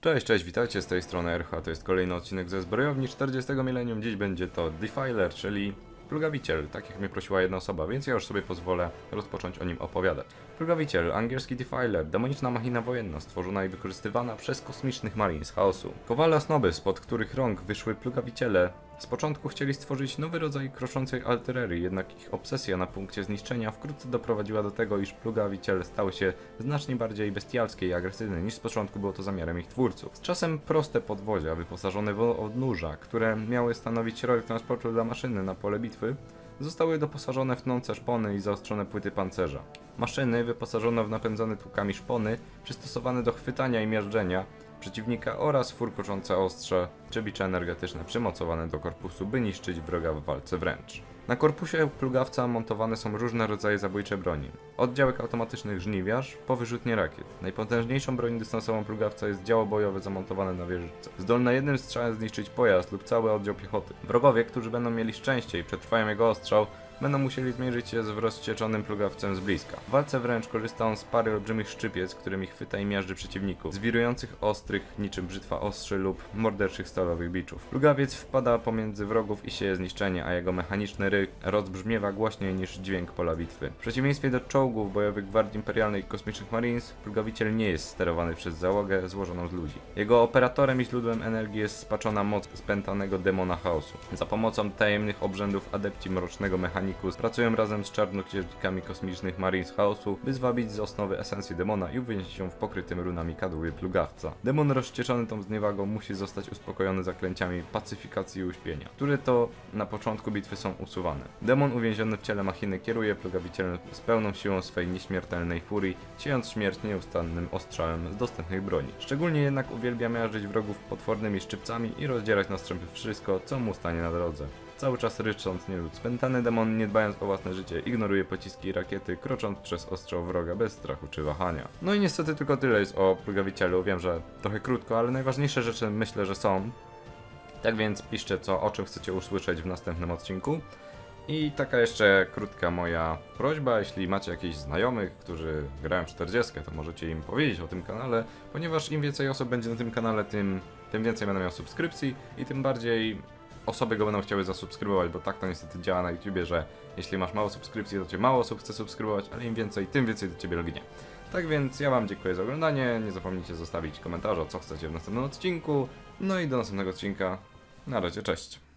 Cześć, cześć, witajcie z tej strony RH, to jest kolejny odcinek ze zbrojowni 40 milenium. Dziś będzie to Defiler, czyli plugawiciel, tak jak mnie prosiła jedna osoba, więc ja już sobie pozwolę rozpocząć o nim opowiadać. Plugawiciel, angielski Defiler, demoniczna machina wojenna stworzona i wykorzystywana przez kosmicznych marines chaosu. Kowale osnoby, spod których rąk wyszły plugawiciele, z początku chcieli stworzyć nowy rodzaj kroczącej artylerii, jednak ich obsesja na punkcie zniszczenia wkrótce doprowadziła do tego, iż plugawiciele stały się znacznie bardziej bestialskie i agresywne niż z początku było to zamiarem ich twórców. Z czasem proste podwozia wyposażone w odnóża, które miały stanowić środek transportu dla maszyny na pole bitwy, zostały doposażone w tnące szpony i zaostrzone płyty pancerza. Maszyny wyposażone w napędzane tłukami szpony, przystosowane do chwytania i miażdżenia przeciwnika oraz furkoczące ostrze czy bicze energetyczne przymocowane do korpusu, by niszczyć wroga w walce wręcz. Na korpusie plugawca montowane są różne rodzaje zabójczej broni. Od działek automatycznych żniwiarz po wyrzutnie rakiet. Najpotężniejszą bronią dystansową plugawca jest działo bojowe zamontowane na wieżyczce. Zdolne jednym strzałem zniszczyć pojazd lub cały oddział piechoty. Wrogowie, którzy będą mieli szczęście i przetrwają jego ostrzał, będą musieli zmierzyć się z rozcieczonym plugawcem z bliska. W walce wręcz korzysta on z pary olbrzymich szczypiec, którymi chwyta i miażdży przeciwników, zwirujących ostrych niczym brzytwa ostrzy lub morderczych stalowych biczów. Wpada pomiędzy wrogów i sieje zniszczenie, a jego mechaniczny ryk rozbrzmiewa głośniej niż dźwięk pola bitwy. W przeciwieństwie do czołgów bojowych Gwardii Imperialnej i Kosmicznych Marines, plugawiciel nie jest sterowany przez załogę złożoną z ludzi. Jego operatorem i źródłem energii jest spaczona moc spętanego demona chaosu. Za pomocą tajemnych obrzędów adepci mrocznego mechanikus pracują razem z czarnoksiężnikami kosmicznych Marines Chaosu, by zwabić z osnowy esencji demona i uwięzić ją w pokrytym runami kadłubie plugawca. Demon rozścieczony tą zniewagą musi zostać uspokojony zaklęciami pacyfikacji i uśpienia, które to na początku bitwy są usuwane. Demon uwięziony w ciele machiny kieruje plugawicielem z pełną siłą swej nieśmiertelnej furii, siejąc śmierć nieustannym ostrzałem z dostępnych broni. Szczególnie jednak uwielbia miażdżyć wrogów potwornymi szczypcami i rozdzierać na strzępy wszystko, co mu stanie na drodze. Cały czas rycząc nielud. Spętany demon, nie dbając o własne życie, ignoruje pociski i rakiety, krocząc przez ostrzał wroga bez strachu czy wahania. No i niestety tylko tyle jest o plugawicielu. Wiem, że trochę krótko, ale najważniejsze rzeczy myślę, że są. Tak więc piszcie co, o czym chcecie usłyszeć w następnym odcinku. I taka jeszcze krótka moja prośba, jeśli macie jakichś znajomych, którzy grają w 40, to możecie im powiedzieć o tym kanale, ponieważ im więcej osób będzie na tym kanale, tym, tym więcej będę miał subskrypcji i tym bardziej osoby go będą chciały zasubskrybować, bo tak to niestety działa na YouTubie, że jeśli masz mało subskrypcji, to cię mało osób chce subskrybować, ale im więcej, tym więcej do ciebie lgnie. Tak więc ja wam dziękuję za oglądanie, nie zapomnijcie zostawić komentarza, co chcecie w następnym odcinku, no i do następnego odcinka. Na razie, cześć.